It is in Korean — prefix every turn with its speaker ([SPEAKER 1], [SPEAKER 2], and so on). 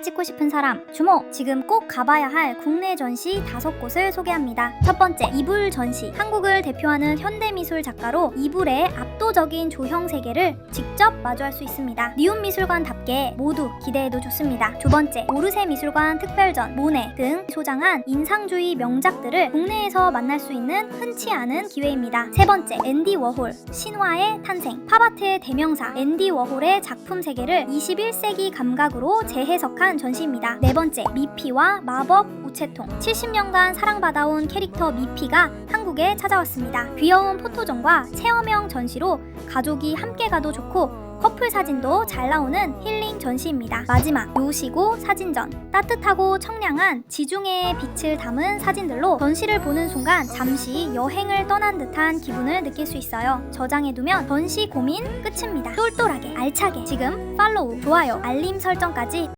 [SPEAKER 1] 찍고 싶은 사람 주목! 지금 꼭 가봐야 할 국내 전시 다섯 곳을 소개합니다. 첫 번째, 이불 전시. 한국을 대표하는 현대미술 작가로 이불의 압도적인 조형 세계를 직접 마주할 수 있습니다. 니움 미술관답게 모두 기대해도 좋습니다. 두 번째, 오르세 미술관 특별전, 모네 등 소장한 인상주의 명작들을 국내에서 만날 수 있는 흔치 않은 기회입니다. 세 번째, 앤디 워홀, 신화의 탄생. 팝아트의 대명사 앤디 워홀의 작품 세계를 21세기 감각으로 재해석 한 전시입니다. 네 번째, 미피와 마법 우체통. 70년간 사랑받아온 캐릭터 미피가 한국에 찾아왔습니다. 귀여운 포토전과 체험형 전시로 가족이 함께 가도 좋고 커플 사진도 잘 나오는 힐링 전시입니다. 마지막 요시고 사진전 따뜻하고 청량한 지중해의 빛을 담은 사진들로 전시를 보는 순간 잠시 여행을 떠난 듯한 기분을 느낄 수 있어요. 저장해두면 전시 고민 끝입니다. 똘똘하게 알차게 지금 팔로우 좋아요 알림 설정까지